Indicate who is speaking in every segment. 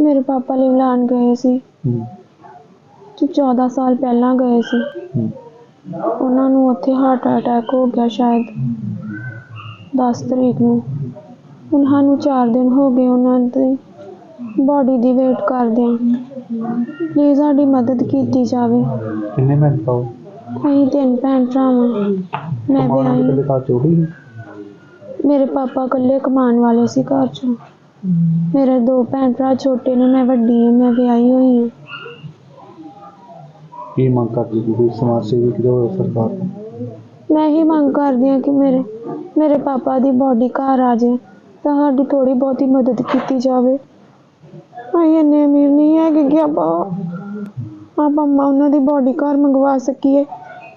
Speaker 1: ਮੇਰੇ ਪਾਪਾ ਲਿਵਲਾਨ ਗਏ ਸੀ।
Speaker 2: ਹੂੰ।
Speaker 1: ਤੇ 14 ਸਾਲ ਪਹਿਲਾਂ ਗਏ ਸੀ।
Speaker 2: ਹੂੰ।
Speaker 1: ਉਹਨਾਂ ਨੂੰ ਉੱਥੇ ਹਾਰਟ ਅਟੈਕ ਹੋ ਗਿਆ ਸ਼ਾਇਦ। 10 ਤਰੀਕ ਨੂੰ। ਹੁਣ ਸਾਨੂੰ 4 ਦਿਨ ਹੋ ਗਏ ਉਹਨਾਂ ਦੀ ਬਾਡੀ ਦੀ ਵੇਟ ਕਰਦਿਆਂ। ਪਲੀਜ਼ ਸਾਡੀ ਮਦਦ ਕੀਤੀ ਜਾਵੇ।
Speaker 2: ਕਿੰਨੇ ਮਿੰਟ ਤੋਂ
Speaker 1: ਅਸੀਂ ਤਿੰਨ ਭੈਣ ਭਰਾ ਵਾਂ ਮੈਂ
Speaker 2: ਕਮਾਉਣ ਘਰ ਚੋਰੀ
Speaker 1: ਮੇਰੇ ਪਾਪਾ ਇਕੱਲੇ ਕਮਾਉਣ ਵਾਲੇ ਸੀ ਘਰ 'ਚ। ਮੇਰੇ ਦੋ ਭੈਣ ਭਰਾ ਛੋਟੇ ਨੇ ਮੈਂ ਵੱਡੀ ਹਾਂ ਮੈਂ ਵਿਆਹੀ ਹੋਈ ਹਾਂ।
Speaker 2: ਕੀ ਮੰਗ ਕਰਦੀ ਸੀ ਕੋਈ ਸਮਾਜ ਸੇਵੀ ਕਿਹਦੇ ਹੋਵੇ ਸਰਕਾਰ ਤੋਂ?
Speaker 1: ਮੈਂ ਇਹੀ ਮੰਗ ਕਰਦੀ ਹਾਂ ਕਿ ਮੇਰੇ ਮੇਰੇ ਪਾਪਾ ਦੀ ਬੋਡੀ ਘਰ ਆ ਜਾਏ ਤਾਂ ਸਾਡੀ ਥੋੜੀ ਬਹੁਤੀ ਮਦਦ ਕੀਤੀ ਜਾਵੇ। ਅਸੀਂ ਇੰਨੇ ਅਮੀਰ ਨਹੀਂ ਹੈਗੇ ਕਿ ਆਪਾਂ ਆਪਾਂ ਮ- ਉਹਨਾਂ ਦੀ ਬੋਡੀ ਘਰ ਮੰਗਵਾ ਸਕੀਏ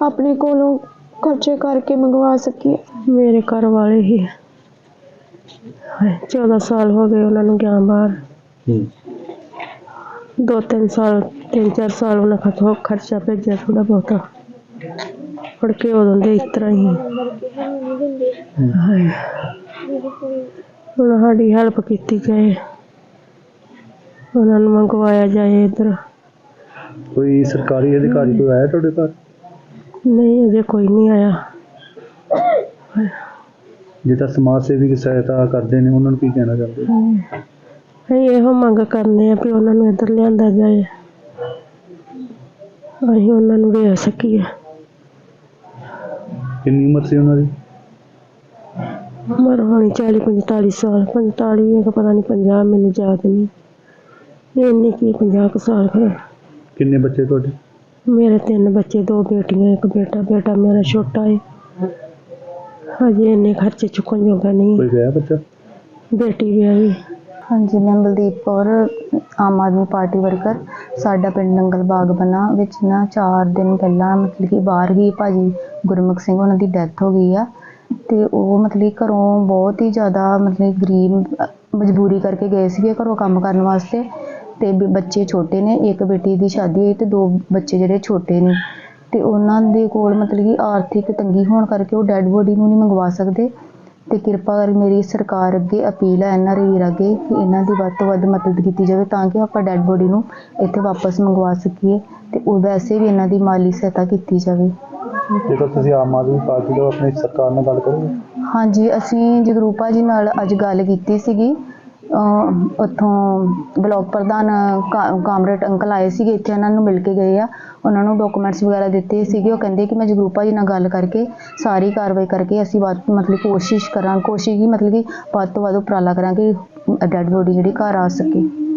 Speaker 1: ਆਪਣੇ ਕੋਲੋਂ ਖਰਚੇ ਕਰਕੇ ਮੰਗਵਾ ਸਕੀਏ। ਮੇਰੇ ਘਰ ਵਾਲੇ ਹੀ 14 ਸਾਲ ਹੋ ਗਏ ਉਹਨਾਂ ਨੂੰ ਗਿਆ ਬਾਹਰ।
Speaker 2: ਹੂੰ।
Speaker 1: ਦੋ ਤਿੰਨ ਸਾਲ ਤਿੰਨ ਚਾਰ ਸਾਲ ਉਹਨਾਂ ਖਰਚਾ ਖਰਚਾ ਭੇਜਿਆ ਥੋੜਾ ਬਹੁਤਾ। ਫੜ ਕੇ ਉਦੋਂ ਦੇ ਇਸ ਤਰ੍ਹਾਂ ਹੀ। ਹਾਏ। ਹੁਣ ਸਾਡੀ ਹੈਲਪ ਕੀਤੀ ਜਾਏ। ਉਹਨਾਂ ਨੂੰ ਮੰਗਵਾਇਆ ਜਾਏ ਇੱਧਰ।
Speaker 2: ਕੋਈ ਸਰਕਾਰੀ ਅਧਿਕਾਰੀ ਕੋਈ ਆਇਆ ਤੁਹਾਡੇ ਘਰ?
Speaker 1: ਨਹੀਂ ਅਜੇ ਕੋਈ ਨਹੀਂ ਆਇਆ।
Speaker 2: ਤਾਂ ਸਮਾਜ ਸੇਵੀ ਦੀ ਸਹਾਇਤਾ ਕਰਦੇ ਨੇ ਉਹਨਾਂ ਨੂੰ ਕੀ ਕਹਿਣਾ ਚਾਹੁੰਦੇ? ਹੋ?
Speaker 1: ਅਸੀਂ ਇਹੋ ਮੰਗ ਕਰਨੇ ਆ ਵੀ ਉਹਨਾਂ ਨੂੰ ਇੱਧਰ ਲਿਆਂਦਾ ਜਾਏ। ਅਸੀਂ ਉਹਨਾਂ ਨੂੰ ਵੇਖ ਸਕੀਏ।
Speaker 2: ਕਿੰਨੀ ਉਮਰ ਸੀ ਉਹਨਾਂ ਦੀ?
Speaker 1: ਉਮਰ ਹੋਣੀ ਚਾਲੀ ਪੰਤਾਲੀ ਸਾਲ। ਪੰਤਾਲੀ ਹੈ ਕਿ ਪਤਾ ਨਹੀਂ ਪੰਜਾਹ ਮੈਨੂੰ ਯਾਦ ਨਹੀਂ। ਇੰਨੀ ਕੀ ਪੰਜਾਹ ਕੁ ਸਾਲ ਫਿਰ।
Speaker 2: ਕਿੰਨੇ ਬੱਚੇ ਤੁਹਾਡੇ?
Speaker 1: ਮੇਰੇ ਤਿੰਨ ਬੱਚੇ ਦੋ ਬੇਟੀਆਂ ਇੱਕ ਬੇਟਾ। ਬੇਟਾ ਮੇਰਾ ਛੋਟਾ ਹੈ ਹਜੇ ਇੰਨੇ ਖਰਚੇ ਚੁੱਕਣ ਜੋਗਾ ਨਹੀਂ।
Speaker 2: ਕੋਈ ਗਿਆ ਬੱਚਾ?
Speaker 1: ਬੇਟੀ ਵਿਆਹੀ
Speaker 3: ਹਾਂਜੀ ਮੈਂ ਬਲਦੀਪ ਕੌਰ ਆਮ ਆਦਮੀ ਪਾਰਟੀ ਵਰਕਰ। ਸਾਡਾ ਪਿੰਡ ਨੰਗਲ ਬਾਗ ਬਨਾ ਵਿੱਚ ਨਾ 4 ਦਿਨ ਪਹਿਲਾਂ ਮਤਲਬ ਕਿ ਬਾਹਰ ਹੀ ਭਾਜੀ ਗੁਰਮੁਖ ਸਿੰਘ ਉਹਨਾਂ ਦੀ ਡੈਥ ਹੋ ਗਈ ਆ। ਤੇ ਉਹ ਮਤਲਬ ਕਿ ਘਰੋਂ ਬਹੁਤ ਹੀ ਜ਼ਿਆਦਾ ਮਤਲਬ ਕਿ ਗਰੀਬ ਮਜਬੂਰੀ ਕਰਕੇ ਗਏ ਸੀਗੇ ਘਰੋਂ ਕੰਮ ਕਰਨ ਵਾਸਤੇ। ਤੇ ਬੱਚੇ ਛੋਟੇ ਨੇ ਇੱਕ ਬੇਟੀ ਦੀ ਸ਼ਾਦੀ ਹੋਈ ਤੇ ਦੋ ਬੱਚੇ ਜਿਹੜੇ ਛੋਟੇ ਨੇ। ਤੇ ਉਹਨਾਂ ਦੇ ਕੋਲ ਮਤਲਬ ਕਿ ਆਰਥਿਕ ਤੰਗੀ ਹੋਣ ਕਰਕੇ ਉਹ ਡੈੱਡ ਬੋਡੀ ਨੂੰ ਨਹੀਂ ਮੰਗਵਾ ਸਕਦੇ। ਤੇ ਕਿਰਪਾ ਕਰਕੇ ਮੇਰੀ ਸਰਕਾਰ ਅੱਗੇ ਅਪੀਲ ਹੈ ਐਨਆਰਆਈ ਵੀਰ ਅੱਗੇ ਕਿ ਇਹਨਾਂ ਦੀ ਵੱਧ ਤੋਂ ਵੱਧ ਮਦਦ ਕੀਤੀ ਜਾਵੇ ਤਾਂ ਕਿ ਆਪਾਂ ਡੈੱਡ ਬੋਡੀ ਨੂੰ ਇੱਥੇ ਵਾਪਸ ਮੰਗਵਾ ਸਕੀਏ ਤੇ ਉਹ ਵੈਸੇ ਵੀ ਇਹਨਾਂ ਦੀ ਮਾਲੀ ਸਹਾਇਤਾ ਕੀਤੀ ਜਾਵੇ।
Speaker 2: ਜੇਕਰ ਤੁਸੀਂ ਆਮ ਆਦਮੀ ਪਾਰਟੀ ਦਾ ਆਪਣੀ ਸਰਕਾਰ ਨਾਲ ਗੱਲ ਕਰੋਗੇ?
Speaker 3: ਹਾਂਜੀ ਅਸੀਂ ਜਗਰੂਪ ਭਾਜੀ ਨਾਲ ਅੱਜ ਗੱਲ ਕੀਤੀ ਸੀਗੀ। ਉੱਥੋਂ ਬਲਾਕ ਪ੍ਰਧਾਨ, ਕਾ- ਕਾਮਰੇਡ ਅੰਕਲ ਆਏ ਸੀਗੇ, ਇੱਥੇ ਉਹਨਾਂ ਨੂੰ ਮਿਲ ਕੇ ਗਏ ਆ। ਉਹਨਾਂ ਨੂੰ ਡਾਕੂਮੈਂਟਸ ਵਗੈਰਾ ਦਿੱਤੇ ਸੀਗੇ। ਉਹ ਕਹਿੰਦੇ ਕਿ ਮੈਂ ਜਗਰੂਪ ਭਾਜੀ ਨਾਲ ਗੱਲ ਕਰਕੇ ਸਾਰੀ ਕਾਰਵਾਈ ਕਰਕੇ ਅਸੀਂ ਵੱਧ ਮਤਲਬ ਕੋਸ਼ਿਸ਼ ਕਰਾਂ, ਕੋਸ਼ਿਸ਼ ਹੀ ਮਤਲਬ ਕਿ ਵੱਧ ਤੋਂ ਵੱਧ ਉਪਰਾਲਾ ਕਰਾਂਗੇ ਡੈੱਡ ਬੋਡੀ ਜਿਹੜੀ ਘਰ ਆ ਸਕੇ।